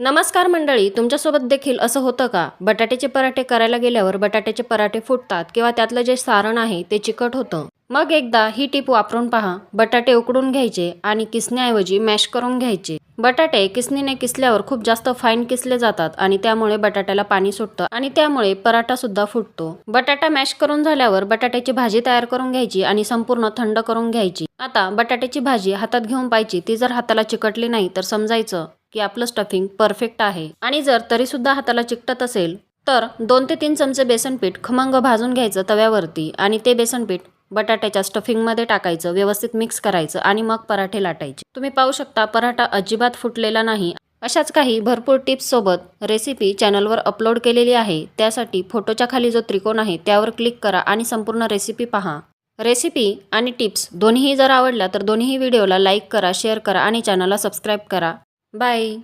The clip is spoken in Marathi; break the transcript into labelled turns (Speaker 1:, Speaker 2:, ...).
Speaker 1: नमस्कार मंडळी तुमच्यासोबत देखील असं होतं का? बटाट्याचे पराठे करायला गेल्यावर बटाट्याचे पराठे फुटतात किंवा त्यातलं जे सारण आहे ते चिकट होतं. मग एकदा ही टीप वापरून पहा. बटाटे उकडून घ्यायचे आणि किसण्याऐवजी मॅश करून घ्यायचे. बटाटे किसणीने किसल्यावर खूप जास्त फाईन किसले जातात आणि त्यामुळे बटाट्याला पाणी सुटतं आणि त्यामुळे पराठा सुद्धा फुटतो. बटाटा मॅश करून झाल्यावर बटाट्याची भाजी तयार करून घ्यायची आणि संपूर्ण थंड करून घ्यायची. आता बटाट्याची भाजी हातात घेऊन पाहिजे ती जर हाताला चिकटली नाही तर समजायचं. की आपलं स्टफिंग परफेक्ट आहे. आणि जर तरीसुद्धा हाताला चिकटत असेल तर दोन ते तीन चमचे बेसनपीठ खमंग भाजून घ्यायचं तव्यावरती आणि ते बेसनपीठ बटाट्याच्या स्टफिंगमध्ये टाकायचं व्यवस्थित मिक्स करायचं आणि मग पराठे लाटायचे. तुम्ही पाहू शकता पराठा अजिबात फुटलेला नाही. अशाच काही भरपूर टिप्ससोबत रेसिपी चॅनलवर अपलोड केलेली आहे. त्यासाठी फोटोच्या खाली जो त्रिकोण आहे त्यावर क्लिक करा आणि संपूर्ण रेसिपी पहा. रेसिपी आणि टिप्स दोन्हीही जर आवडल्या तर दोन्ही व्हिडिओला लाईक करा शेअर करा आणि चॅनलला सबस्क्राईब करा. Bye.